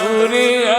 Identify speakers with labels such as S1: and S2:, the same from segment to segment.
S1: ਪੂਰੇ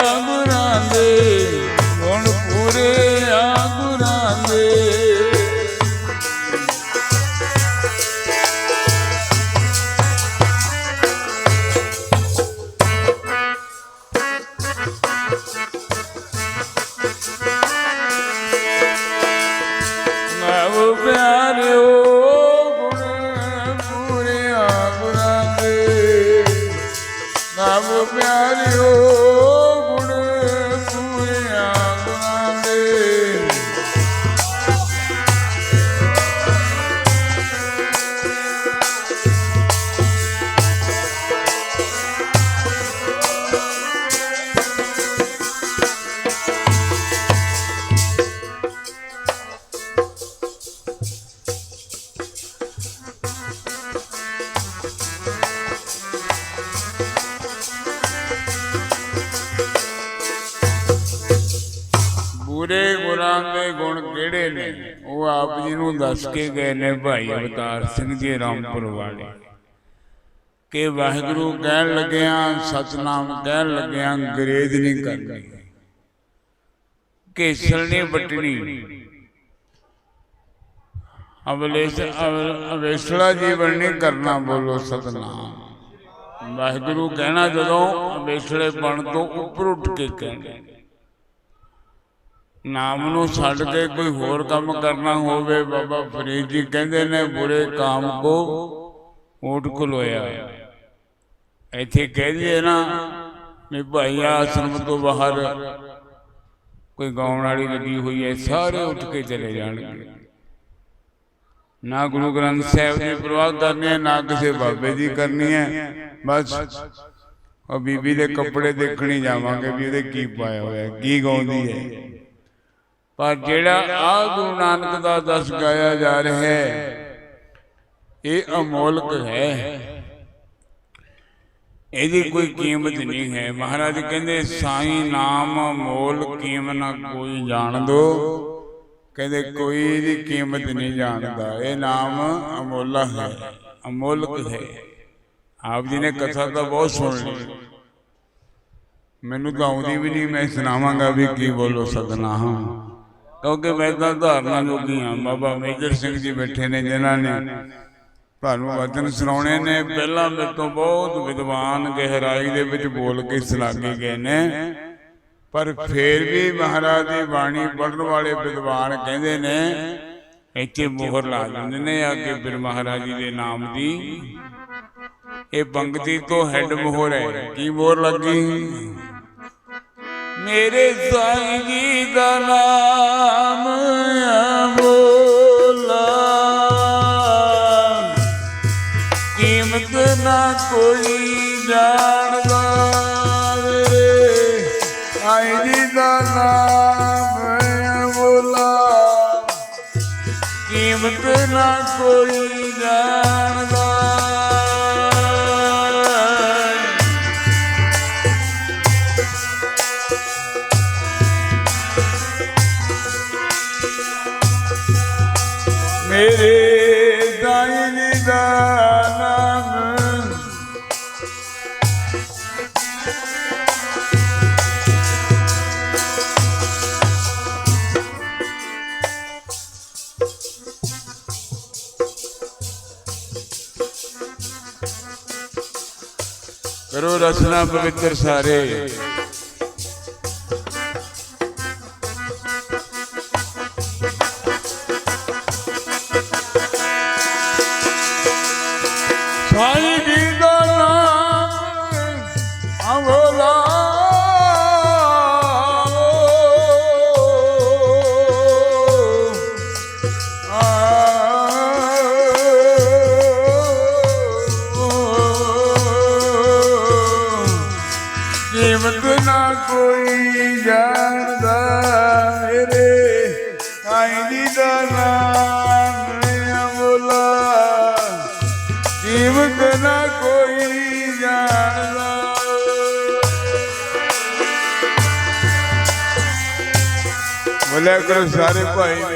S1: ਨੂੰ ਦੱਸ ਕੇ ਗਏ ਨੇ ਭਾਈ ਅਵਤਾਰ ਸਿੰਘ ਜੀ ਰਾਮਪੁਰ ਵਾਲੇ। ਕਿ ਵਾਹਿਗੁਰੂ ਕਹਿਣ ਲੱਗਿਆ, ਸਤਨਾਮ ਕਹਿਣ ਲੱਗਿਆਂ, ਅੰਗਰੇਜ਼ ਨਹੀਂ ਕਰਨੀ। ਕੇਸਲ ਨਹੀਂ ਵਟਣੀ। ਅਵਲੇਸ਼ ਅਵੇਸਲਾ ਜੀਵਨ ਨਹੀਂ ਕਰਨਾ, ਬੋਲੋ ਸਤਨਾਮ। ਵਾਹਿਗੁਰੂ ਕਹਿਣਾ ਜਦੋਂ ਅਵੇਸਲੇ ਬਣ ਤੋਂ ਉੱਪਰ ਉੱਠ ਕੇ ਕਹਿਣਾ। ਨਾਮ ਨੂੰ ਛੱਡ ਕੇ ਕੋਈ ਹੋਰ ਕੰਮ ਕਰਨਾ ਹੋਵੇ, ਬਾਬਾ ਫਰੀਦ ਜੀ ਕਹਿੰਦੇ ਨੇ, ਬੁਰੇ ਕਾਮ ਕੋ ਓਟ ਖਲੋਇਆ। ਇੱਥੇ ਕਹਿ ਦਈਏ ਨਾ ਵੀ ਭਾਈ ਆਸ਼ਰਮ ਤੋਂ ਬਾਹਰ ਕੋਈ ਗਾਉਣ ਵਾਲੀ ਲੱਗੀ ਹੋਈ ਹੈ, ਸਾਰੇ ਉੱਠ ਕੇ ਚਲੇ ਜਾਣਗੇ। ਨਾ ਗੁਰੂ ਗ੍ਰੰਥ ਸਾਹਿਬ ਦੀ ਪ੍ਰਵਾਹ ਕਰਨੀ ਹੈ, ਨਾ ਕਿਸੇ ਬਾਬੇ ਦੀ ਕਰਨੀ ਹੈ। ਬਸ ਉਹ ਬੀਬੀ ਦੇ ਕੱਪੜੇ ਦੇਖਣੀ ਜਾਵਾਂਗੇ ਵੀ ਉਹਦੇ ਕੀ ਪਾਇਆ ਹੋਇਆ, ਕੀ ਗਾਉਂਦੀ ਹੈ। ਪਰ ਜਿਹੜਾ ਆ ਗੁਰੂ ਨਾਨਕ ਦਾ ਦਸ ਗਾਇਆ ਜਾ ਰਿਹਾ ਹੈ ਇਹ ਅਮੋਲਕ ਹੈ। ਇਹਦੀ ਕੋਈ ਕੀਮਤ ਨਹੀਂ ਹੈ। ਮਹਾਰਾਜ ਕਹਿੰਦੇ ਸਾਈਂ ਨਾਮ ਅਮੋਲ ਕੀਮ ਨਾ ਕੋਈ ਜਾਣ ਦੋ। ਕਹਿੰਦੇ ਕੋਈ ਇਹਦੀ ਕੀਮਤ ਨਹੀਂ ਜਾਣਦਾ। ਇਹ ਨਾਮ ਅਮੋਲਾ ਹੈ। ਅਮੋਲਕ ਹੈ। ਆਪ ਜੀ ਨੇ ਕਥਾ ਤਾਂ ਬਹੁਤ ਸੁਣ ਲਈ। ਮੈਨੂੰ ਤਾਂ ਆਉਂਦੀ ਵੀ ਨਹੀਂ ਮੈਂ ਸੁਣਾਵਾਂਗਾ ਵੀ ਕੀ ਬੋਲੋ ਸਤਨਾਮ। ਕਿਉਂਕਿ ਮੈਂ ਤਾਂ ਧਾਰਨਾ ਜੋਗੀ ਹਾਂ। ਬਾਬਾ ਮੇਜਰ ਸਿੰਘ ਜੀ ਬੈਠੇ ਨੇ ਜਿਨ੍ਹਾਂ ਨੇ। ਤੁਹਾਨੂੰ ਵਚਨ ਸੁਣਾਉਣੇ ਨੇ। ਪਹਿਲਾਂ ਮੇਰੇ ਤੋਂ ਬਹੁਤ ਵਿਦਵਾਨ ਗਹਿਰਾਈ ਦੇ ਵਿੱਚ ਬੋਲ ਕੇ ਸੁਣਾ ਗਏ ਨੇ। ਪਰ ਫੇਰ ਵੀ ਮਹਾਰਾਜ ਦੀ ਬਾਣੀ ਪੜਨ ਵਾਲੇ ਵਿਦਵਾਨ ਕਹਿੰਦੇ ਨੇ, ਇੱਥੇ ਮੋਹਰ ਲਾ ਦਿੰਦੇ ਨੇ ਆ ਕੇ ਫਿਰ ਮਹਾਰਾਜ ਜੀ ਦੇ ਨਾਮ ਦੀ। ਇਹ ਬੰਗਤੀ ਤੋਂ ਹੈੱਡ ਮੋਹਰ ਹੈ। ਕੀ ਮੋਹਰ ਲੱਗੀ? ਮੇਰੇ ਸਾਈਂ ਜੀ ਦਾ ਨਾਮ ਅਮੋਲਾ ਕੀਮਤ ਨਾ ਕੋਈ ਜਾਣਦਾ ਮੇਰੇ ਸਾਈਂ ਦਾ ਨਾਮ ਅਮੋਲਾ ਕੀਮਤ ਨਾ ਕੋਈ ਜਾਣਦਾ ਕਰੋ ਰਸਨਾ ਪਵਿੱਤਰ ਸਾਰੇ। ਕੋਈ ਜਾਣਦਾ ਰੇ। ਸਾਈਂ ਜੀ ਦਾ ਨਾਮ ਅਮੋਲਾ ਕੀਮਤ ਨਾ ਕੋਈ ਜਾਣਦਾ। ਬੋਲਿਆ ਕਰੋ ਸਾਰੇ ਭਾਈ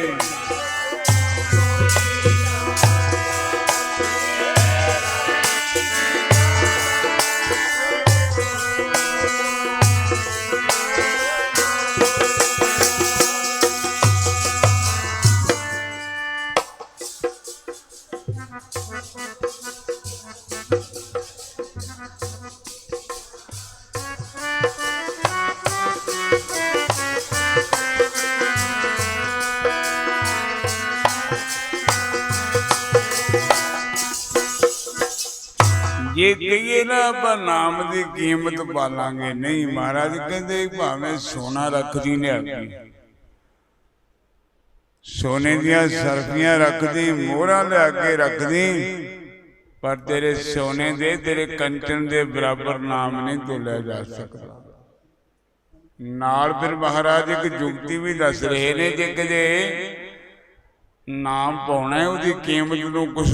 S1: ਨਾਮ ਦੀ ਕੀਮਤ ਪਾਲਾਂਗੇ। ਨਹੀਂ, ਮਹਾਰਾਜ ਕਹਿੰਦੇ ਭਾਵੇਂ ਸੋਨਾ ਰੱਖਦੀ ਨੇ ਆਗੀ ਸੋਨੇ ਦੀਆਂ ਸਰਫੀਆਂ ਰੱਖਦੀ, ਮੋਹਰਾਂ ਲਿਆ ਕੇ ਰੱਖਦੀ। ਪਰ ਤੇਰੇ ਸੋਨੇ ਦੇ, ਤੇਰੇ ਕੰਚਨ ਦੇ ਬਰਾਬਰ ਨਾਮ ਨਹੀਂ ਤੋਲਿਆ ਜਾ ਸਕਦਾ। ਨਾਲ ਫਿਰ ਮਹਾਰਾਜ ਇੱਕ ਜੁਗਤੀ ਵੀ ਦੱਸ ਰਹੇ ਨੇ, ਜੇ ਕਿਤੇ ਨਾਮ ਪਾਉਣਾ ਉਹਦੀ ਕੀਮਤ ਨੂੰ ਕੁਛ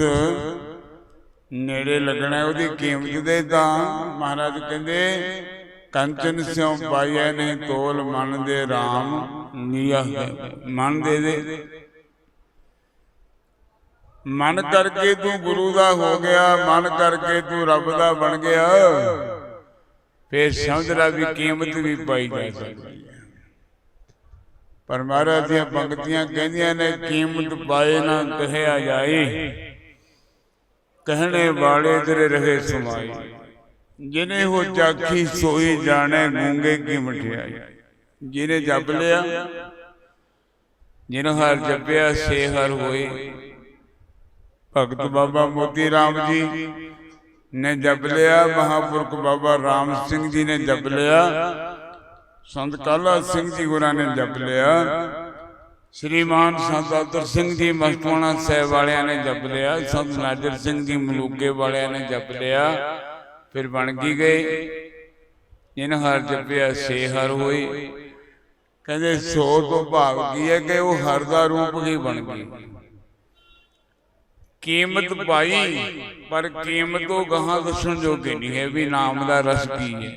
S1: ਨੇੜੇ ਲੱਗਣਾ ਉਹਦੀ ਕੀਮਤ ਦੇ ਤਾਂ। ਮਹਾਰਾਜ ਕਹਿੰਦੇ, ਕੰਚਨ ਸਿਉ ਪਾਈਐ ਨੇ ਤੋਲ, ਮਨ ਦੇ RAM ਨੀਆ ਮਨ ਦੇ ਦੇ। ਮਨ ਕਰਕੇ ਤੂੰ ਗੁਰੂ ਦਾ ਹੋ ਗਿਆ, ਮਨ ਕਰਕੇ ਤੂੰ ਰੱਬ ਦਾ ਬਣ ਗਿਆ। ਫੇਰ ਸਮਝ ਲੈ ਵੀ ਕੀਮਤ ਵੀ ਪਾਈ ਜਾ ਸਕਦੀ ਹੈ। ਪਰ ਮਹਾਰਾਜ ਦੀਆਂ ਪੰਕਤੀਆਂ ਕਹਿੰਦੀਆਂ ਨੇ, ਕੀਮਤ ਪਾਏ ਨਾ ਕਹਿਆ ਜਾਏ। ਕਹਿਣੇ ਵਾਲੇ ਤੇਰੇ ਰਹੇ ਸਮਾਈ। ਜਿਨੇ ਹੋ ਚਾਖੀ ਸੋਈ ਜਾਣੇ ਗੂੰਗੇ ਕੀ ਮਠਿਆਈ। ਜਿਹਨੇ ਜਪ ਲਿਆ ਜਿਹਨੂੰ ਹਰ ਜਪਿਆ ਸੇ ਹਰ ਹੋਏ। ਭਗਤ ਬਾਬਾ ਮੋਤੀ ਰਾਮ ਜੀ ਨੇ ਜਪ ਲਿਆ। ਮਹਾਪੁਰਖ ਬਾਬਾ ਰਾਮ ਸਿੰਘ ਜੀ ਨੇ ਜਪ ਲਿਆ। ਸੰਤ ਕਾਲਾ ਸਿੰਘ ਜੀ ਗੁਰਾਂ ਨੇ ਜਪ ਲਿਆ। ਸ਼੍ਰੀਮਾਨ ਸੰਤ ਅਤਰ ਸਿੰਘ ਜੀ ਮਸਤਵਾਣਾ ਸਾਹਿਬ ਵਾਲਿਆਂ ਨੇ ਜਪ ਲਿਆ, ਸੰਤ ਨਾਜਰ ਸਿੰਘ ਜੀ, ਮਲੂਕੇ ਵਾਲਿਆਂ ਨੇ ਜਪ ਲਿਆ, ਫਿਰ ਬਣ ਕੀ ਗਏ। ਜਿਨ ਹਰ ਜਪਿਆ ਸੇ ਹਰ ਹੋਈ ਕਹਿੰਦੇ ਸੋ ਤੋਂ ਭਾਵ ਕੀ ਹੈ ਕਿ ਉਹ ਹਰ ਦਾ ਰੂਪ ਹੀ ਬਣ ਗਈ। ਕੀਮਤ ਪਾਈ, ਪਰ ਕੀਮਤ ਉਹ ਗਾਹਾਂ ਦੱਸਣ ਜੋਗੇ ਨਹੀਂ ਹੈ ਵੀ ਨਾਮ ਦਾ ਰਸ ਕੀ ਹੈ।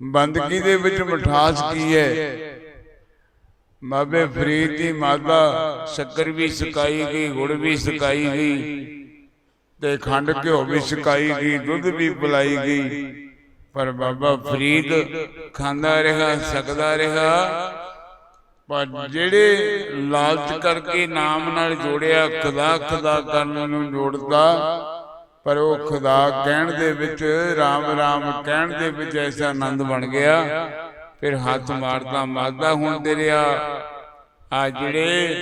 S1: ਬੰਦਗੀ ਦੇ ਵਿੱਚ ਮਠਾਸ ਕੀ ਹੈ? ਬਾਬੇ ਫਰੀਦ ਦੀ ਮਾਤਾ, ਸ਼ੱਕਰ ਵੀ ਸਕਾਈ ਗਈ, ਗੁੜ ਵੀ ਸਕਾਈ ਗਈ, ਤੇ ਖੰਡ ਘਿਓ ਵੀ ਸਕਾਈ ਗਈ, ਦੁੱਧ ਵੀ ਪਿਲਾਈ ਗਈ। ਪਰ ਬਾਬਾ ਫਰੀਦ ਖਾਂਦਾ ਰਿਹਾ, ਸਕਦਾ ਰਿਹਾ, ਪਰ ਜਿਹੜੇ ਲਾਲਚ ਕਰਕੇ ਨਾਮ ਨਾਲ ਜੋੜਿਆ, ਖੁਦਾ ਖੁਦਾ ਕਰਨ ਨੂੰ ਜੋੜਦਾ, ਪਰ ਉਹ ਖੁਦਾ ਕਹਿਣ ਦੇ ਵਿੱਚ RAM RAM ਕਹਿਣ ਦੇ ਵਿੱਚ ਐਸਾ ਆਨੰਦ ਬਣ ਗਿਆ। ਫਿਰ ਹੱਥ ਮਾਰਦਾ ਮਾਰਦਾ ਹੁਣ ਤੇਰੇ ਆ। ਆ। ਜਿਹੜੇ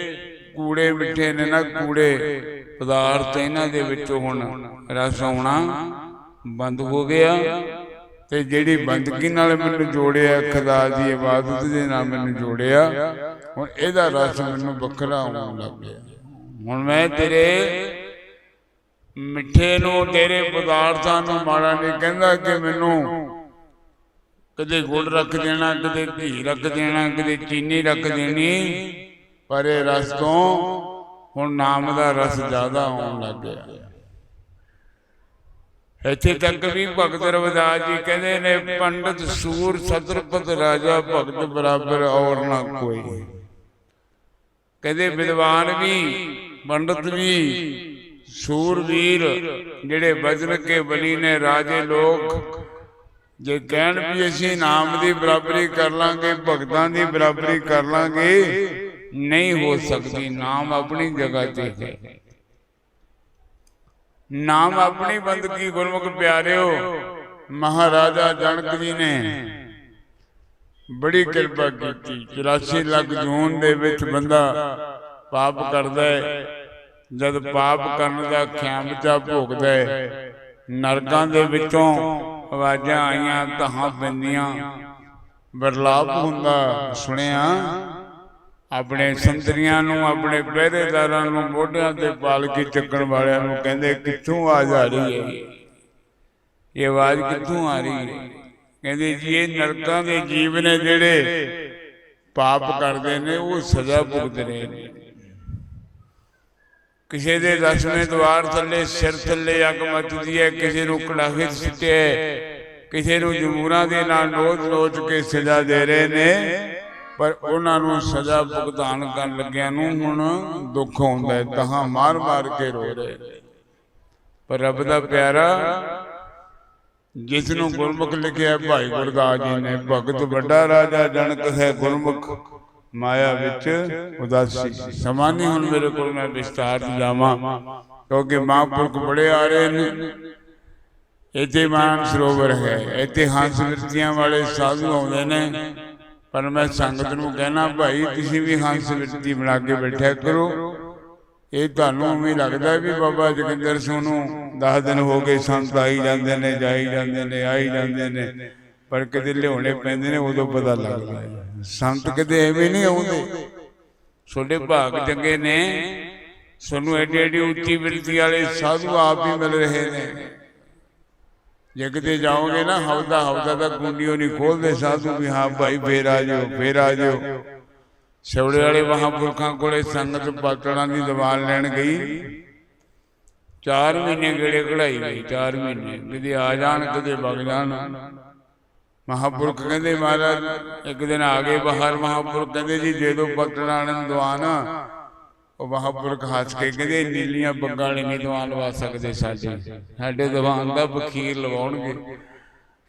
S1: ਕੂੜੇ ਮਿੱਠੇ ਨੇ ਨਾ ਕੂੜੇ ਪਦਾਰਥ ਇਹਨਾਂ ਦੇ ਵਿੱਚੋਂ ਹੁਣ ਰਸ ਆਉਣਾ ਬੰਦ ਹੋ ਗਿਆ। ਤੇ ਜਿਹੜੀ ਬੰਦਗੀ ਨਾਲ ਮੈਨੂੰ ਜੋੜਿਆ ਖੁਦਾ ਦੀ ਇਬਾਦਤ ਦੇ ਨਾਲ ਮੈਨੂੰ ਜੋੜਿਆ। ਹੁਣ ਇਹਦਾ ਰਸ ਮੈਨੂੰ ਵੱਖਰਾ ਆਉਣ ਲੱਗ ਗਿਆ। ਹੁਣ ਮੈਂ ਤੇਰੇ ਮਿੱਠੇ ਨੂੰ ਤੇਰੇ ਪਦਾਰਥਾਂ ਨੂੰ ਮਾੜਾ ਨਹੀਂ ਕਹਿੰਦਾ ਕਿ ਮੈਨੂੰ ਕਦੇ ਗੁੜ ਰੱਖ ਦੇਣਾ, ਕਦੇ ਘੀ ਰੱਖ ਦੇਣਾ, ਕਦੇ ਚੀਨੀ ਰੱਖ ਦੇਣੀ। ਪਰ ਇਹ ਰਸ ਤੋਂ ਹੁਣ ਨਾਮ ਦਾ ਰਸ ਜ਼ਿਆਦਾ ਆਉਣ ਲੱਗ ਗਿਆ। ਇੱਥੇ ਤੱਕ ਵੀ ਭਗਤ ਰਵਿਦਾਸ ਜੀ ਕਹਿੰਦੇ ਨੇ, ਪੰਡਤ ਸੂਰ ਸਤਰਪਤ ਰਾਜਾ, ਭਗਤ ਬਰਾਬਰ ਔਰ ਨਾ ਕੋਈ। ਕਹਿੰਦੇ ਵਿਦਵਾਨ ਵੀ, ਪੰਡਤ ਵੀ, ਸੂਰਵੀਰ, ਜਿਹੜੇ ਬਜਰ ਕੇ ਬਲੀ ਨੇ, ਰਾਜੇ ਲੋਕ ਜੇ ਕਹਿਣ ਵੀ ਅਸੀਂ ਨਾਮ ਦੀ ਬਰਾਬਰੀ ਕਰ ਲਾਂਗੇ ਭਗਤਾਂ ਦੀ ਬਰਾਬਰੀ ਕਰ ਲਾਂਗੇ ਨਹੀਂ ਹੋ ਸਕਦੀ ਨਾਮ ਆਪਣੀ ਜਗ੍ਹਾ ਤੇ ਹੈ। ਨਾਮ ਆਪਣੀ ਬੰਦਗੀ ਗੁਰਮੁਖ ਪਿਆਰਿਓ ਮਹਾਰਾਜਾ ਜਨਕ ਜੀ ਨੇ ਬੜੀ ਕਿਰਪਾ ਕੀਤੀ 84 ਲੱਖ ਜੂਨ ਦੇ ਵਿੱਚ ਬੰਦਾ ਪਾਪ ਕਰਦਾ ਹੈ। ਜਦ ਪਾਪ ਕਰਨ ਦਾ ਖਿਆਮਚਾ ਭੋਗਦਾ ਹੈ ਨਰਕਾਂ ਦੇ ਵਿੱਚੋਂ ਆਵਾਜ਼ਾਂ ਆਈਆਂ ਤਹਾਂ ਪੈਂਦੀਆਂ। ਬਰਲਾਪ ਹੁੰਦਾ, ਸੁਣਿਆ? ਆਪਣੇ ਸੰਤਰੀਆਂ ਨੂੰ, ਆਪਣੇ ਪਹਿਰੇਦਾਰਾਂ ਨੂੰ, ਮੋਢਿਆਂ ਤੇ ਪਾਲ ਕੇ ਚੱਕਣ ਵਾਲਿਆਂ ਨੂੰ ਕਹਿੰਦੇ, ਕਿੱਥੋਂ ਆਵਾਜ਼ ਆ ਰਹੀ ਹੈ ਇਹ ਆਵਾਜ਼ ਕਿੱਥੋਂ ਆ ਰਹੀ ਹੈ? ਕਹਿੰਦੇ, ਜੀ, ਇਹ ਨਰਕਾਂ ਦੇ ਜੀਵ ਨੇ ਜਿਹੜੇ ਪਾਪ ਕਰਦੇ ਨੇ, ਉਹ ਸਜ਼ਾ ਭੁਗਤ ਰਹੇ ਨੇ। ਕਿਸੇ ਦੇ ਦਸਵੇਂ ਦਵਾਰ ਥੱਲੇ ਸਿਰ ਥੱਲੇ ਅੱਗ ਮੱਚਦੀ ਹੈ ਕਿਸੇ ਨੂੰ ਕੜਾਹੇ ਸਿੱਟਿਆ ਕਿਸੇ ਨੂੰ ਜਮੂਰਾਂ ਦੇ ਨਾਲ ਨੋਚ ਨੋਚ ਕੇ ਸਜ਼ਾ ਦੇ ਰਹੇ ਨੇ ਪਰ ਉਹਨਾਂ ਨੂੰ ਸਜ਼ਾ ਭੁਗਤਾਨ ਕਰਨ ਲੱਗਿਆਂ ਨੂੰ ਹੁਣ ਦੁੱਖ ਹੁੰਦਾ ਹੈ ਤਹਾਂ ਮਾਰ ਮਾਰ ਕੇ ਰੋ ਰਹੇ ਨੇ। ਪਰ ਰੱਬ ਦਾ ਪਿਆਰਾ ਜਿਸ ਨੂੰ ਗੁਰਮੁਖ ਲਿਖਿਆ ਭਾਈ ਗੁਰਦਾਸ ਜੀ ਨੇ ਭਗਤ ਵੱਡਾ ਰਾਜਾ ਜਨਕ ਹੈ ਗੁਰਮੁਖ। ਮਾਇਆ ਵਿੱਚ ਉਦਾਸੀ। ਸਮਾਂ ਨਹੀਂ ਹੁਣ ਮੇਰੇ ਕੋਲ ਮੈਂ ਵਿਸਤਾਰ ਚ ਜਾਵਾਂ, ਕਿਉਂਕਿ ਮਹਾਂਪੁਰਖ ਬੜੇ ਆ ਰਹੇ ਨੇ। ਇੱਥੇ ਮਾਨ ਸਰੋਵਰ ਹੈ। ਇੱਥੇ ਹੰਸ ਵਿਰਤੀਆਂ ਵਾਲੇ ਸਾਧੂ ਆਉਂਦੇ ਨੇ। ਪਰ ਮੈਂ ਸੰਗਤ ਨੂੰ ਕਹਿਣਾ, ਭਾਈ, ਤੁਸੀਂ ਵੀ ਹੰਸ ਵਿਰਤੀ ਬਣਾ ਕੇ ਬੈਠਿਆ ਕਰੋ। ਇਹ ਤੁਹਾਨੂੰ ਵੀ ਲੱਗਦਾ ਵੀ ਬਾਬਾ ਜੋਗਿੰਦਰ ਸਿੰਘ ਨੂੰ 10 ਦਿਨ ਹੋ ਗਏ ਸੰਤ ਆਈ ਜਾਂਦੇ ਨੇ, ਜਾਈ ਜਾਂਦੇ ਨੇ, ਆਈ ਜਾਂਦੇ ਨੇ। ਪਰ ਕਿਤੇ ਲਿਆਉਣੇ ਪੈਂਦੇ ਨੇ, ਉਦੋਂ ਪਤਾ ਲੱਗਦਾ ਹੈ। ਸੰਤ ਕਿਤੇ ਐਵੇਂ ਨਹੀਂ ਆਉਂਦੇ। ਤੁਹਾਡੇ ਭਾਗ ਚੰਗੇ ਨੇ। ਤੁਹਾਨੂੰ ਐਡੀ ਐਡੀ ਉੱਚੀ ਬਿਰਤੀ ਵਾਲੇ ਸਾਧੂ ਆਪ ਹੀ ਮਿਲ ਰਹੇ ਨੇ। ਜੇ ਕਿਤੇ ਜਾਓਗੇ ਨਾ ਹਵਦਾ ਹਵਦਾ ਦਾ ਕੁੰਡੀਓ ਨਹੀਂ ਖੋਲਦੇ ਸਾਧੂ ਵੀ, ਹਾਂ ਭਾਈ ਫੇਰ ਆ ਜਾਓ, ਫੇਰ ਆ ਜਾਓ। ਛਵੜੇ ਵਾਲੇ ਮਹਾਂਪੁਰਖਾਂ ਕੋਲੇ ਸੰਗਤ ਪਾਤੜਾਂ ਦੀ ਦੀਵਾਨ ਲੈਣ ਗਈ। ਚਾਰ ਮਹੀਨੇ ਗੇੜੇ ਕਢਾਈ ਗਈ, ਚਾਰ ਮਹੀਨੇ। ਕਿਤੇ ਆ ਜਾਣ, ਕਿਤੇ ਵਗ ਜਾਣ। ਮਹਾਂਪੁਰਖ ਕਹਿੰਦੇ ਮਹਾਰਾਜ, ਇੱਕ ਦਿਨ ਆ ਗਏ ਬਾਹਰ, ਮਹਾਂਪੁਰਖ ਕਹਿੰਦੇ ਜੀ, ਦੇ ਦਿਓ ਪਟਣਾ ਨੂੰ ਉਹ ਮਹਾਂਪੁਰਖ ਹੱਸ ਕੇ ਕਹਿੰਦੇ, ਨੀਲੀਆਂ ਬੱਗਾਂ ਵਾਲੇ ਨਹੀਂ ਦੀਵਾਨ ਲਵਾ ਸਕਦੇ ਸਾਡੇ। ਸਾਡੇ ਦੀਵਾਨ ਦਾ ਬਖੀਰ ਲਵਾਉਣਗੇ।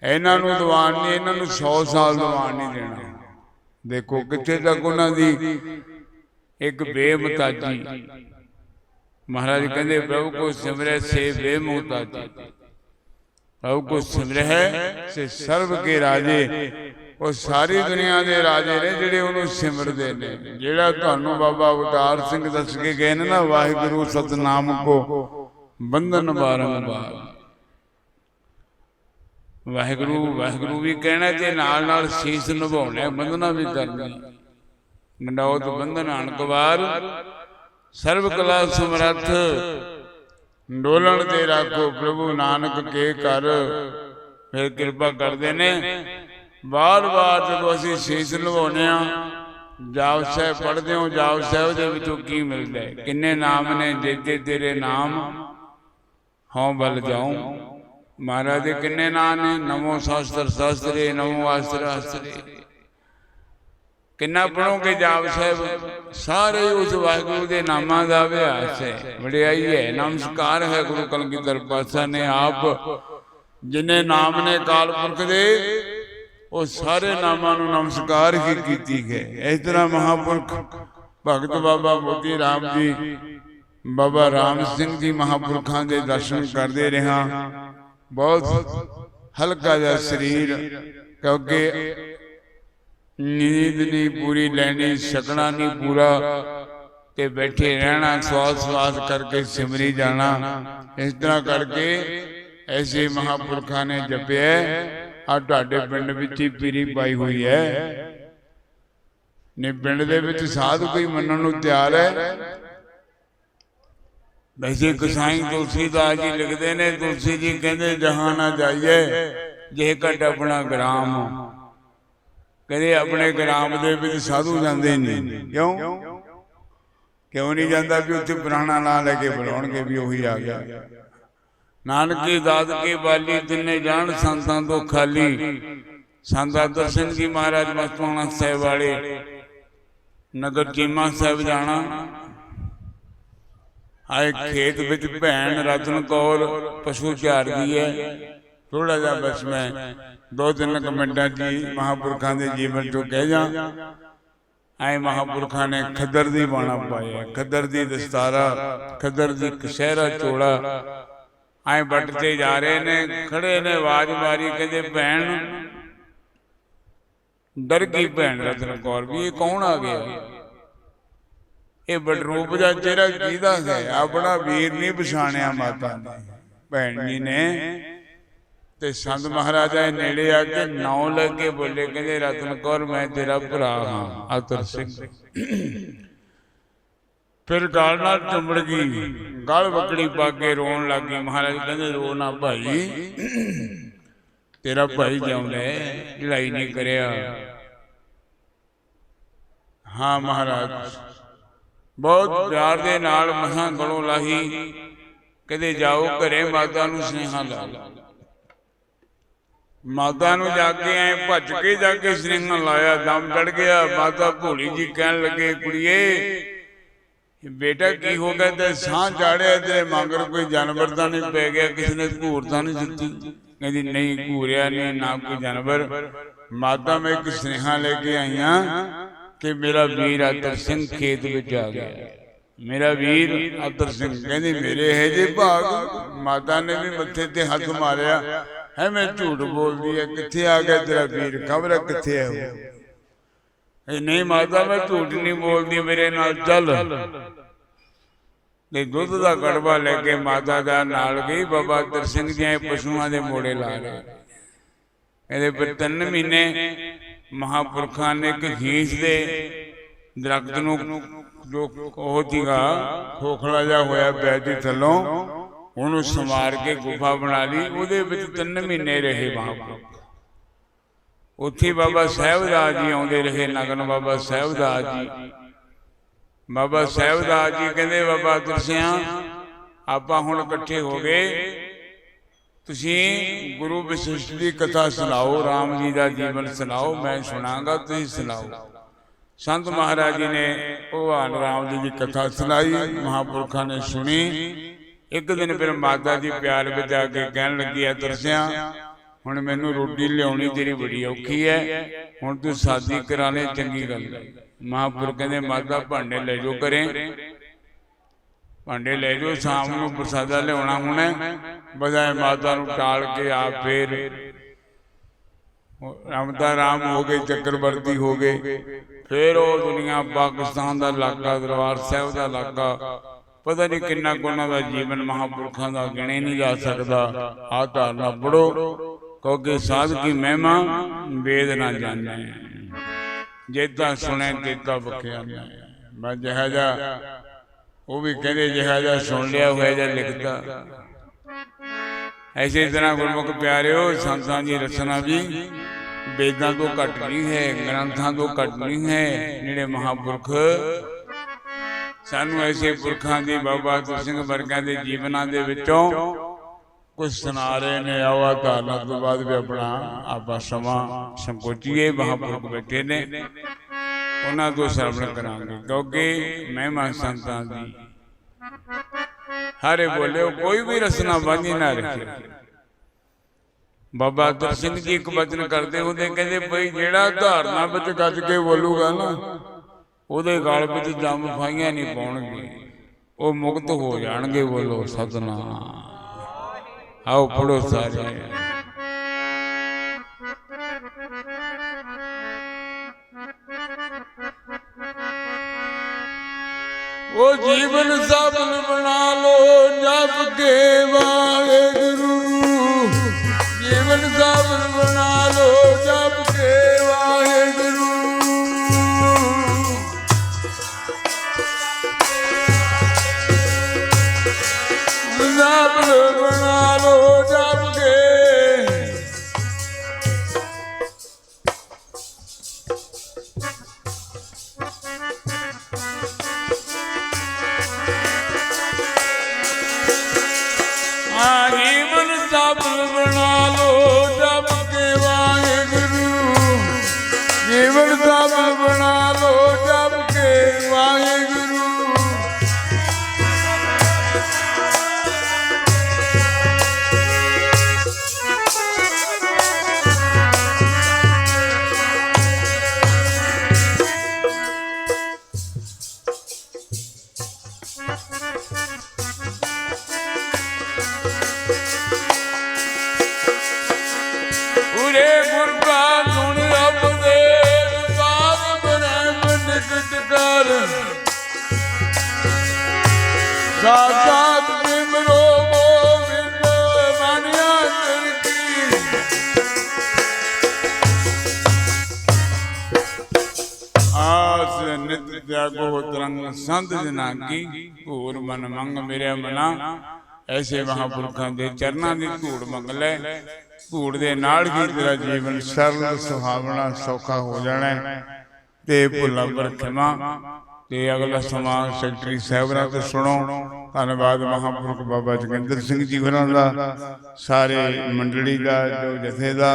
S1: ਇਹਨਾਂ ਨੂੰ ਦਵਾਨ ਨਹੀਂ, ਇਹਨਾਂ ਨੂੰ 100 ਸਾਲ ਦੀਵਾਨ ਨਹੀਂ ਦੇਣਾ। ਦੇਖੋ, ਕਿੱਥੇ ਤੱਕ ਉਹਨਾਂ ਦੀ ਇੱਕ ਬੇਮਤਾਜੀ ਮਹਾਰਾਜ ਕਹਿੰਦੇ, ਪ੍ਰਭੂ ਕੋ ਸਿਮਰੇ, ਸੇ ਬੇਮੁਹਤਾਜੀ। ਪ੍ਰਭੂ ਕੋ ਸਿਮਰੇ ਸੇ ਸਰਬ ਕੇ ਰਾਜੇ, ਉਹ ਸਾਰੀ ਦੁਨੀਆ ਦੇ ਰਾਜੇ ਨੇ ਜਿਹੜੇ ਉਹਨੂੰ ਸਿਮਰਦੇ ਨੇ। ਜਿਹੜਾ ਤੁਹਾਨੂੰ ਬਾਬਾ ਅਵਤਾਰ ਸਿੰਘ ਦੱਸ ਕੇ ਗਏ ਨੇ ਨਾ, ਵਾਹਿਗੁਰੂ ਸਤਨਾਮ ਕੋ ਬੰਧਨ ਬਾਰੰਬਾਰ। ਵਾਹਿਗੁਰੂ ਵਾਹਿਗੁਰੂ ਵੀ ਕਹਿਣਾ ਤੇ ਨਾਲ ਨਾਲ ਸੀਸ ਨਿਭਾਉਣਾ, ਬੰਧਨਾ ਵੀ ਕਰਨੀ ਨੰਡੋਤ ਬੰਧਨ ਅਣਕਵਾਰ ਸਰਬ ਕਲਾ ਸਮਰੱਥ ਡੋਲਣ ਤੇ ਰੱਖੋ ਪ੍ਰਭੂ ਨਾਨਕ ਕੇ ਕਰ। ਫਿਰ ਕਿਰਪਾ ਕਰਦੇ ਨੇ। ਬਾਰ-ਬਾਰ ਜਦੋਂ ਅਸੀਂ ਸੀਸ ਨਿਭਾਉਂਦੇ ਆ ਜਾਪ ਸਾਹਿਬ ਪੜ੍ਹਦੇ ਹਾਂ ਜਾਪ ਸਾਹਿਬ ਦੇ ਵਿੱਚੋਂ ਕੀ ਮਿਲਦਾ ਹੈ? ਕਿੰਨੇ ਨਾਮ ਨੇ? ਜੇ ਜੇ ਤੇਰੇ ਨਾਮ, ਹਉ ਬਲ ਜਾਉ ਮਹਾਰਾਜ ਦੇ ਕਿੰਨੇ ਨਾਮ ਨੇ? ਨਮੋ ਸ਼ਾਸਤਰ ਸ਼ਾਸਤਰੇ, ਨਮੋ ਅਸਤਰ ਅਸਤਰੇ ਕਿੰਨਾ ਪੜੋਗੇ ਜਾਪ ਸਾਹਿਬ? ਸਾਰੇ ਉਸ ਵਾਹਿਗੁਰੂ ਦੇ ਨਾਮਾਂ ਦਾ ਅਭਿਆਸ ਹੈ। ਵਡਿਆਈ ਹੈ। ਨਮਸਕਾਰ ਹੈ ਗੁਰੂ ਕਲਗੀਧਰ ਪਾਤਸ਼ਾਹ ਨੇ ਆਪ ਜਿਨੇ ਨਾਮ ਨੇ ਕਾਲ ਪੁਰਖ ਦੇ ਉਹ ਸਾਰੇ ਨਾਮਾਂ ਨੂੰ ਨਮਸਕਾਰ ਹੀ ਕੀਤੀ ਹੈ। ਇਸ ਤਰ੍ਹਾਂ ਮਹਾਪੁਰਖ ਭਗਤ ਬਾਬਾ ਮੋਤੀ ਰਾਮ ਜੀ ਬਾਬਾ ਰਾਮ ਸਿੰਘ ਜੀ ਮਹਾਪੁਰਖਾਂ ਦੇ ਦਰਸ਼ਨ ਕਰਦੇ ਰਹਾ ਬਹੁਤ ਹਲਕਾ ਜਿਹਾ ਸਰੀਰ ਕਿਉਂਕਿ ਨੀਂਦ ਨਹੀਂ ਪੂਰੀ ਲੈਣੀ ਸਕਣਾ ਨਹੀਂ ਪੂਰਾ, ਤੇ ਬੈਠੇ ਰਹਿਣਾ ਸਵਾਸ ਸਵਾਸ ਕਰਕੇ ਸਿਮਰੀ ਜਾਣਾ। ਇਸ ਤਰ੍ਹਾਂ ਕਰਕੇ ਐਸੇ ਮਹਾਪੁਰਖਾਂ ਨੇ ਜਪਿਆ ਆ ਤੁਹਾਡੇ ਪਿੰਡ ਵਿੱਚ ਹੀ ਪੀਰੀ ਪਾਈ ਹੋਈ ਹੈ। ਨੇ ਪਿੰਡ ਦੇ ਵਿੱਚ ਸਾਧ ਕੋਈ ਮੰਨਣ ਨੂੰ ਤਿਆਰ ਹੈ? ਵੈਸੇ ਕਸਾਈ ਤੁਲਸੀਦਾਸ ਜੀ ਲਿਖਦੇ ਨੇ, ਤੁਲਸੀ ਜੀ ਕਹਿੰਦੇ, ਜਹਾਂ ਨਾ ਜਾਈਏ, ਜੇ ਘਟ ਆਪਣਾ ਗ੍ਰਾਮ ਕਹਿੰਦੇ ਆਪਣੇ ਗ੍ਰਾਮ ਦੇ ਵਿੱਚ ਸਾਧੂ ਜਾਂਦੇ ਨਹੀਂ। ਕਿਉਂ? ਕਿਉਂ ਨਹੀਂ ਜਾਂਦਾ ਵੀ ਉੱਥੇ ਪੁਰਾਣਾ ਨਾਂ ਲੈ ਕੇ ਬੁਲਾਉਣਗੇ ਵੀ ਉਹੀ ਆ ਗਿਆ? ਨਾਨਕੀ ਦਾਦ ਕੇ ਬਾਲੀ ਜਾਣ, ਸੰਤਾਂ ਤੋਂ ਖਾਲੀ। ਸੰਤਾ ਦਰਸ਼ਨ ਜੀ ਮਹਾਰਾਜ ਮਸਤਵਾਣਾ ਸਾਹਿਬ ਵਾਲੇ। ਨਗਰ ਚੀਮਾ ਸਾਹਿਬ ਜਾਣਾ। ਆਏ ਖੇਤ ਵਿੱਚ ਭੈਣ ਰਤਨ ਕੌਰ, ਪਸ਼ੂ ਚਾਰਦੀ ਹੈ। ਥੋੜਾ ਜਿਹਾ ਬਸ ਮੈਂ ਦੋ ਤਿੰਨ ਕੁ ਮਿੰਟਾਂ ਜੀ ਮਹਾਪੁਰਖਾਂ ਦੇ ਜੀਵਨ ਤੋਂ ਕਹਿ ਜਾ ਆਏ ਮਹਾਪੁਰਖਾਂ ਨੇ ਖੱਦਰ ਦੀ ਬਾਣਾ ਪਾਇਆ, ਖੱਦਰ ਦੀ ਦਸਤਾਰਾ, ਖੱਦਰ ਦੀ ਕਸ਼ਹਿਰਾ ਚੋਲਾ। ਆਏ ਵੱਟਦੇ ਜਾ ਰਹੇ ਨੇ, ਖੜੇ ਨੇ ਆਵਾਜ਼ ਮਾਰੀ ਕਹਿੰਦੇ, ਭੈਣ, ਡਰ ਗਈ ਭੈਣ ਰਤਨ ਕੌਰ ਵੀ, ਇਹ ਕੌਣ ਆ ਗਿਆ? ਇਹ ਬਡਰੂਪ ਦਾ ਚਿਹਰਾ ਕਿਹਦਾ ਹੈ? ਆਪਣਾ ਵੀਰ ਨਹੀਂ ਪਛਾਣਿਆ ਮਾਤਾ ਨੇ। ਭੈਣ ਜੀ ਨੇ ਤੇ ਸੰਤ ਮਹਾਰਾਜਾ ਨੇੜੇ ਆ ਕੇ ਨੌ ਲੱਗੇ ਬੋਲੇ, ਕਹਿੰਦੇ, ਰਤਨ ਕੌਰ, ਮੈਂ ਤੇਰਾ ਭਰਾ ਹਾਂ ਆਤਰ ਸਿੰਘ। ਫਿਰ ਗਾਲ ਨਾਲ ਚੁੰਮੜ ਗਈ, ਗਲ ਬੱਕੜੀ ਪਾ ਕੇ ਰੋਣ ਲੱਗੀ ਮਹਾਰਾਜ ਕਹਿੰਦੇ, ਰੋ ਨਾ ਭਾਈ, ਤੇਰਾ ਭਾਈ ਜਿਉਂਦਾ ਲੜਾਈ ਨਹੀਂ ਕਰਿਆ। ਹਾਂ ਮਹਾਰਾਜ, ਬਹੁਤ ਪਿਆਰ ਦੇ ਨਾਲ ਮਸਾਂ ਗਲੋਂ ਲਾਹੀ ਕਦੇ ਜਾਓ ਘਰੇ ਮਾਤਾ ਨੂੰ ਸੁਨੇਹਾ ਲਾ ਲਓ ਮਾਤਾ ਨੂੰ ਜਾ ਕੇ ਐ ਭੱਜ ਕੇ ਜਾ ਕੇ ਸੁਨੇਹਾ ਲਾਇਆ, ਦਮ ਚੜ ਗਿਆ। ਮਾਤਾ ਭੋਲੀ ਜੀ ਕਹਿਣ ਲੱਗੇ, ਕੁੜੀਏ ਬੇਟਾ ਕੀ ਹੋ ਗਿਆ? ਤੇ ਸਾਹ ਚਾੜਿਆ ਤੇ ਮਗਰ ਕੋਈ ਜਾਨਵਰ ਤਾਂ ਨਹੀਂ ਪੈ ਗਿਆ, ਕਿਸੇ ਨੇ ਘੂਰ ਤਾਂ ਨਹੀਂ ਦਿੱਤੀ ਕਹਿੰਦੀ, ਨਹੀਂ, ਘੂਰਿਆ ਨਹੀਂ, ਨਾ ਕੋਈ ਜਾਨਵਰ। ਮਾਤਾ ਮੈਂ ਇੱਕ ਸੁਨੇਹਾ ਲੈ ਕੇ ਆਈਆਂ ਕਿ ਮੇਰਾ ਵੀਰ ਆਦਰ ਸਿੰਘ ਖੇਤ ਵਿੱਚ ਆ ਗਿਆ। ਮੇਰਾ ਵੀਰ ਆਦਰ ਸਿੰਘ ਕਹਿੰਦੀ, ਮੇਰੇ ਹੈ ਜੇ ਭਾਗ? ਮਾਤਾ ਨੇ ਵੀ ਮੱਥੇ ਤੇ ਹੱਥ ਮਾਰਿਆ। ਮੈਂ ਝੂਠ ਬੋਲਦੀ ਹੈ ਕਿੱਥੇ ਆ ਗਿਆ ਤੇਰਾ ਵੀਰ? ਖਬਰ ਕਿੱਥੇ ਹੈ ਉਹ? ਇਹ ਨਹੀਂ ਮਾਤਾ ਮੈਂ ਝੂਠ ਨਹੀਂ ਬੋਲਦੀ ਮੇਰੇ ਨਾਲ ਚੱਲ। ਤੇ ਦੁੱਧ ਦਾ ਕੜਵਾ ਲੈ ਕੇ ਮਾਤਾ ਦਾ ਨਾਲ ਗਈ ਬਾਬਾ ਦਰ ਸਿੰਘ ਜੀ ਪਸ਼ੂਆਂ ਦੇ ਮੋੜੇ ਲਾ ਰਹੇ ਇਹਦੇ ਪਰ ਤਿੰਨ ਮਹੀਨੇ ਮਹਾਪੁਰਖਾਂ ਨੇ ਇੱਕ ਖੀਸ ਦੇ ਦਰਖਤ ਨੂੰ ਜੋ ਉਹ ਖੋਖਲਾ ਜਿਹਾ ਹੋਇਆ ਸੀ ਥੱਲੋਂ। ਉਹਨੂੰ ਸੰਵਾਰ ਕੇ ਗੁਫਾ ਬਣਾ ਲਈ, ਉਹਦੇ ਵਿੱਚ ਤਿੰਨ ਮਹੀਨੇ ਰਹੇ ਮਹਾਪੁਰਖ ਉੱਥੇ ਬਾਬਾ ਸਾਹਿਬਦਾਸ ਜੀ ਆਉਂਦੇ ਰਹੇ, ਨਗਨ ਬਾਬਾ ਸਾਹਿਬਦਾਸ ਜੀ। ਬਾਬਾ ਸਾਹਿਬਦਾਸ ਜੀ ਕਹਿੰਦੇ, ਬਾਬਾ ਤੁਰਸਿਆਂ ਆਪਾਂ ਹੁਣ ਇਕੱਠੇ ਹੋ ਗਏ। ਤੁਸੀਂ ਗੁਰੂ ਵਿਸ਼ਿਸ਼ਟ ਦੀ ਕਥਾ ਸੁਣਾਓ RAM ਜੀ ਦਾ ਜੀਵਨ ਸੁਣਾਓ, ਮੈਂ ਸੁਣਾਗਾ, ਤੁਸੀਂ ਸੁਣਾਓ। ਸੰਤ ਮਹਾਰਾਜ ਜੀ ਨੇ ਭਗਵਾਨ ਰਾਮ ਜੀ ਦੀ ਕਥਾ ਸੁਣਾਈ, ਮਹਾਪੁਰਖਾਂ ਨੇ ਸੁਣੀ। ਇੱਕ ਦਿਨ ਫਿਰ ਮਾਤਾ ਜੀ ਪਿਆਰ ਵਿੱਚ ਆ ਕੇ ਕਹਿਣ ਲੱਗੀ ਆ ਤੁਰਸਿਆਂ ਹੁਣ ਮੈਨੂੰ ਰੋਟੀ ਲਿਆਉਣੀ ਤੇਰੀ ਬੜੀ ਔਖੀ ਹੈ ਹੁਣ ਤੂੰ ਸਾਦੀ ਕਰਾ ਲੈ ਚੰਗੀ ਗੱਲ ਹੈ ਮਹਾਪੁਰਖ ਕਹਿੰਦੇ ਮਾਤਾ ਭਾਂਡੇ ਲੈ ਜਾਓ ਕਰੇ ਭਾਂਡੇ ਲੈ ਜਾਓ ਸ਼ਾਮ ਨੂੰ ਪ੍ਰਸਾਦਾ ਲਿਆਉਣਾ ਹੁਣੇ। ਬਜਾਏ ਮਾਤਾ ਨੂੰ ਟਾਲ ਕੇ ਆਪ ਫੇਰ। ਰਾਮਦਾ ਰਾਮ ਹੋ ਗਏ ਚੱਕਰਵਰਤੀ ਹੋ ਗਏ। ਫਿਰ ਉਹ ਦੁਨੀਆ ਪਾਕਿਸਤਾਨ ਦਾ ਇਲਾਕਾ ਦਰਬਾਰ ਸਾਹਿਬ ਦਾ ਇਲਾਕਾ। ਪਤਾ ਨਹੀਂ ਕਿੰਨਾ ਕੁ ਉਹਨਾਂ ਦਾ ਜੀਵਨ ਮਹਾਪੁਰਖਾਂ ਦਾ ਗਿਣੇ ਨਹੀਂ ਜਾ ਸਕਦਾ। ਆਹ ਧਾਰਨਾ ਪੜੋ ਕਿਉਂਕਿ ਸਾਧ ਕੀ ਮਹਿਮਾ ਵੇਦ ਨਾ ਜਾਣੇ। ਜੇਤਾ ਸੁਣੇ ਤੇਤਾ ਬਖਿਆ ਮੈਂ ਜਿਹਾ ਜਾ ਉਹ ਵੀ ਕਹਿੰਦੇ ਜਿਹਾ ਜਾ ਸੁਣ ਲਿਆ ਹੋਇਆ ਜਾਂ ਲਿਖਦਾ। ਐਸੇ ਤਰ੍ਹਾਂ ਗੁਰਮੁਖ ਪਿਆਰਿਓ, ਸੰਤਾਂ ਦੀ ਰਚਨਾ ਵੀ ਵੇਦਾਂ ਤੋਂ ਘੱਟ ਨਹੀਂ ਹੈ, ਗ੍ਰੰਥਾਂ ਤੋਂ ਘੱਟ ਨਹੀਂ ਹੈ, ਜਿਹੜੇ ਮਹਾਪੁਰਖ ਸਾਨੂੰ ਐਸੇ ਪੁਰਖਾਂ ਦੀ ਬਾਬਾ ਤੁਰ ਸਿੰਘ ਵਰਗਾਂ ਦੇ ਜੀਵਨਾਂ ਦੇ ਵਿੱਚੋਂ ਕੁਝ ਸੁਣਾ ਰਹੇ ਨੇ ਆਵਾ ਧਾਰਨਾ ਤੋਂ ਬਾਅਦ ਵੀ ਆਪਣਾ ਆਪਾਂ ਸਮਾਂ ਸੰਕੋਚੀਏ, ਮਹਾਪੁਰਖ ਬੈਠੇ ਨੇ। ਉਹਨਾਂ ਤੋਂ ਸਰਵਣ ਕਰਾਂਗੇ। ਕਿਉਂਕਿ ਮਹਿਮਾ ਸੰਤਾਂ ਦੀ ਹਰੇ ਬੋਲੇ ਕੋਈ ਵੀ ਰਸਨਾ ਬਾਂਝੀ ਨਾ ਰੱਖੇ। ਬਾਬਾ ਦਰ ਸਿੰਘ ਜੀ ਇੱਕ ਬਚਨ ਕਰਦੇ ਹੁੰਦੇ, ਕਹਿੰਦੇ ਭਈ ਜਿਹੜਾ ਧਾਰਨਾ ਵਿੱਚ ਗੱਜ ਕੇ ਬੋਲੂਗਾ ਨਾ ਉਹਦੇ ਗਲ ਵਿੱਚ ਜੰਮ ਫਾਈਆਂ ਨਹੀਂ ਪਾਉਣਗੇ ਉਹ ਮੁਕਤ ਹੋ ਜਾਣਗੇ ਬੋਲੋ ਸਤਨਾਮ। ਆਓ ਪੜੋ ਸਾਰੇ। ਉਹ ਜੀਵਨ ਸਫਲ ਬਣਾ ਲੋ ਜਪ ਕੇ ਵਾਹਿਗੁਰੂ। ਜੀਵਨ ਸਫਲ ਬਣਾ ઝરણાનો ਸੰਤ ਜਨਾ ਕੀ? ਭੂਰ ਮਨ ਮੰਗ ਮੇਰੇ ਮਨਾ। ਐਸੇ ਮਹਾਪੁਰਖਾਂ ਦੇ ਚਰਨਾਂ ਦੀ ਧੂੜ ਮੰਗ ਲੈ। ਧੂੜ ਦੇ ਨਾਲ ਹੀ ਤੇਰਾ ਜੀਵਨ ਸਰਲ, ਸੁਹਾਵਣਾ, ਸੌਖਾ ਹੋ ਜਾਣਾ ਤੇ ਭੁੱਲਾਂ ਪਰ ਖਿਮਾ। ਤੇ ਅਗਲਾ ਸਮਾਂ ਸੈਕਟਰੀ ਸਾਹਿਬਰਾਂ ਤੋਂ ਸੁਣੋ। ਧੰਨਵਾਦ ਮਹਾਪੁਰਖ ਬਾਬਾ ਜਗਿੰਦਰ ਸਿੰਘ ਜੀ ਹੋਰਾਂ ਦਾ, ਸਾਰੇ ਮੰਡਲੀ ਦਾ, ਜੋ ਜਥੇ ਦਾ।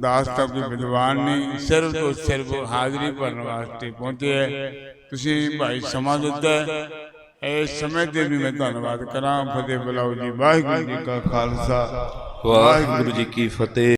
S1: ਦਾਸ ਤਾਂ ਕੋਈ ਵਿਦਵਾਨ ਨਹੀਂ, ਸਿਰਫ ਤੋਂ ਸਿਰਫ ਹਾਜ਼ਰੀ ਭਰਨ ਵਾਸਤੇ ਪਹੁੰਚੇ ਤੁਸੀਂ ਭਾਈ ਸਮਾਂ ਦਿੱਤਾ ਹੈ। ਇਸ ਸਮੇਂ ਤੇ ਵੀ ਮੈਂ ਧੰਨਵਾਦ ਕਰਾਂ। ਫਤਿਹ ਬੁਲਾਓ ਜੀ। ਵਾਹਿਗੁਰੂ ਜੀ ਕਾ ਖਾਲਸਾ।
S2: ਵਾਹਿਗੁਰੂ ਜੀ ਕੀ ਫਤਿਹ।